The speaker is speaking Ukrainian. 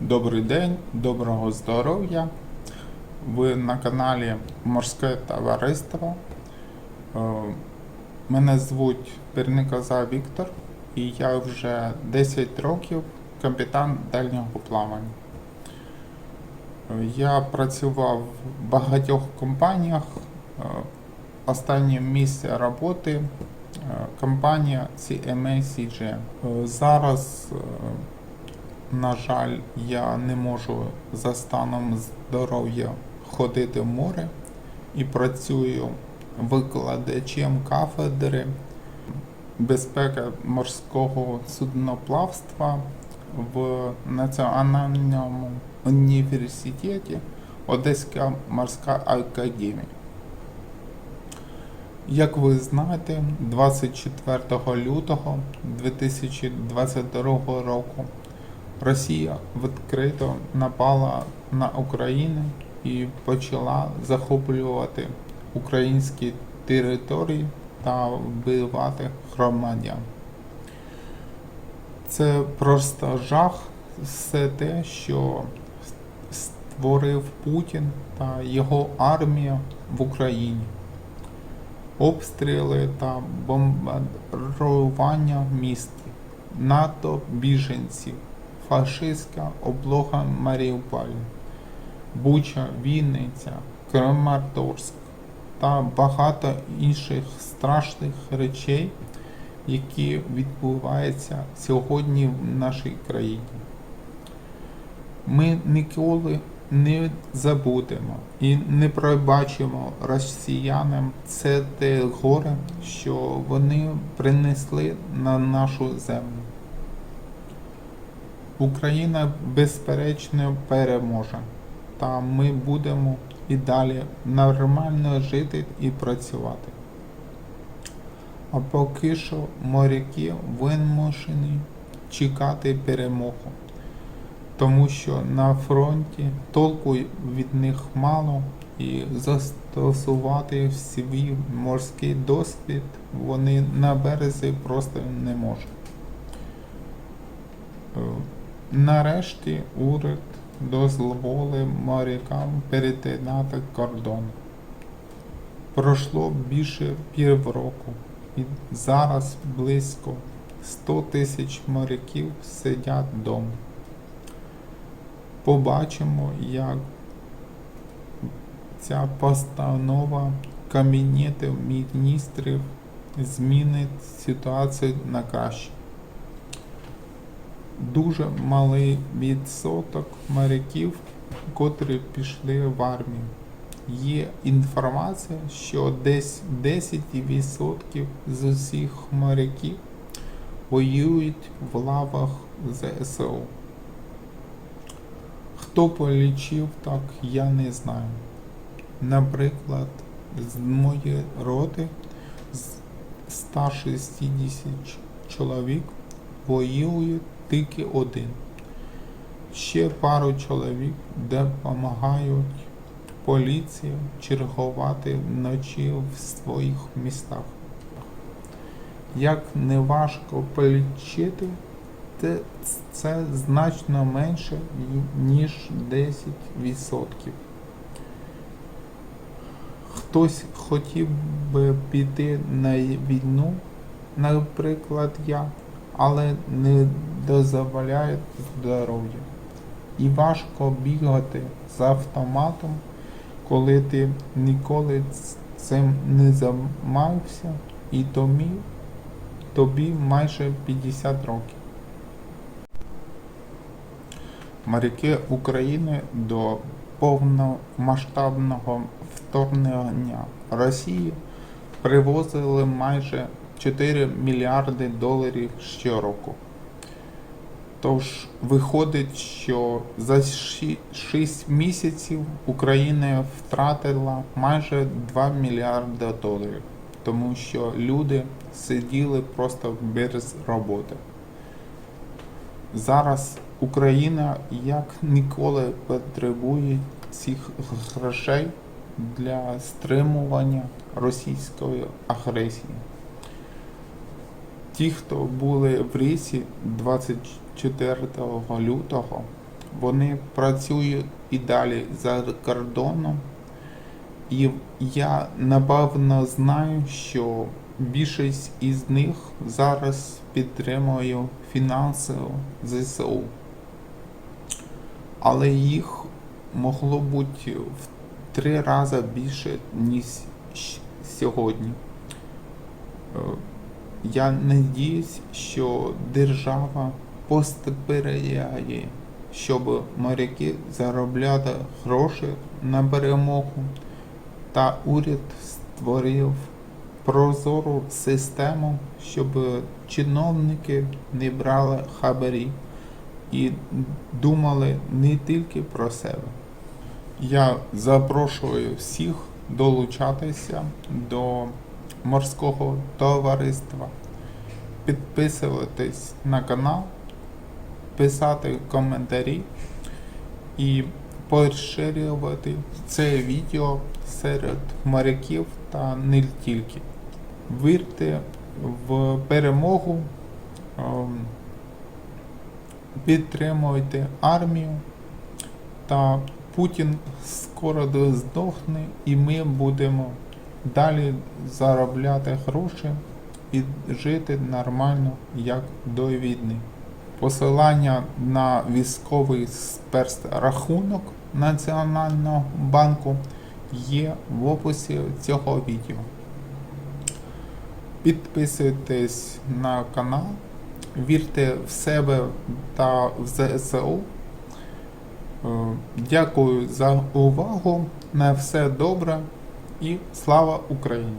Добрий день, доброго здоров'я. Ви на каналі Морське Товариство. Е, Мене звуть Перникоза Віктор, і я вже 10 років капітан дальнього плавання. Я працював в багатьох компаніях. Е, Останнє місце роботи е, компанія CMA CGM. Е, Зараз на жаль, я не можу за станом здоров'я ходити в море і працюю викладачем кафедри безпеки морського судноплавства в Національному університеті Одеська морська академія. Як ви знаєте, 24 лютого 2022 року Росія відкрито напала на Україну і почала захоплювати українські території та вбивати громадян. Це просто жах, все те, що створив Путін та його армія в Україні. Обстріли та бомбардування міст, НАТО біженців, фашистська облога Маріуполя, Буча, Вінниця, Краматорськ та багато інших страшних речей, які відбуваються сьогодні в нашій країні. Ми ніколи не забудемо і не пробачимо росіянам це те горе, що вони принесли на нашу землю. Україна безперечно переможе, та ми будемо і далі нормально жити і працювати. А поки що моряки вимушені чекати перемогу, тому що на фронті толку від них мало і застосувати свій морський досвід вони на березі просто не можуть. Е, Нарешті уряд дозволив морякам перетинати кордон. Пройшло більше півроку, і зараз близько 100 тисяч моряків сидять вдома. Побачимо, як ця постанова Кабінету міністрів змінить ситуацію на краще дуже малий відсоток моряків, котрі пішли в армію. Є інформація, що десь 10% з усіх моряків воюють в лавах ЗСУ. Хто полічив так, я не знаю. Наприклад, з моєї роти з 160 чоловік воюють тільки один. Ще пару чоловік допомагають поліції чергувати вночі в своїх містах. Як не важко полічити, це значно менше, ніж 10%. Хтось хотів би піти на війну, наприклад, я, але не дозволяє здоров'я. І важко бігати з автоматом, коли ти ніколи цим не займався, і тобі, тобі майже 50 років. Моряки України до повномасштабного вторгнення Росії привозили майже 4 мільярди доларів щороку. Тож виходить, що за 6 місяців Україна втратила майже 2 мільярди доларів, тому що люди сиділи просто без роботи. Зараз Україна як ніколи потребує цих грошей для стримування російської агресії. Ті, хто були в Рісі 24 лютого, вони працюють і далі за кордоном. І я напевно знаю, що більшість із них зараз підтримує фінансово ЗСУ. Але їх могло бути в три рази більше, ніж сьогодні. Е, Я надіюсь, що держава посприяє, щоб моряки заробляли гроші на перемогу, та уряд створив прозору систему, щоб чиновники не брали хабарі і думали не тільки про себе. Я запрошую всіх долучатися до морського товариства, підписуватись на канал, писати коментарі і поширювати це відео серед моряків та не тільки. Вірте в перемогу, ем, підтримуйте армію та Путін скоро здохне і ми будемо далі заробляти гроші і жити нормально, як до війни. Посилання на військовий спецрахунок Національного банку є в описі цього відео. Підписуйтесь на канал, вірте в себе та в ЗСУ. Е, Дякую за увагу. На все добре і слава Україні!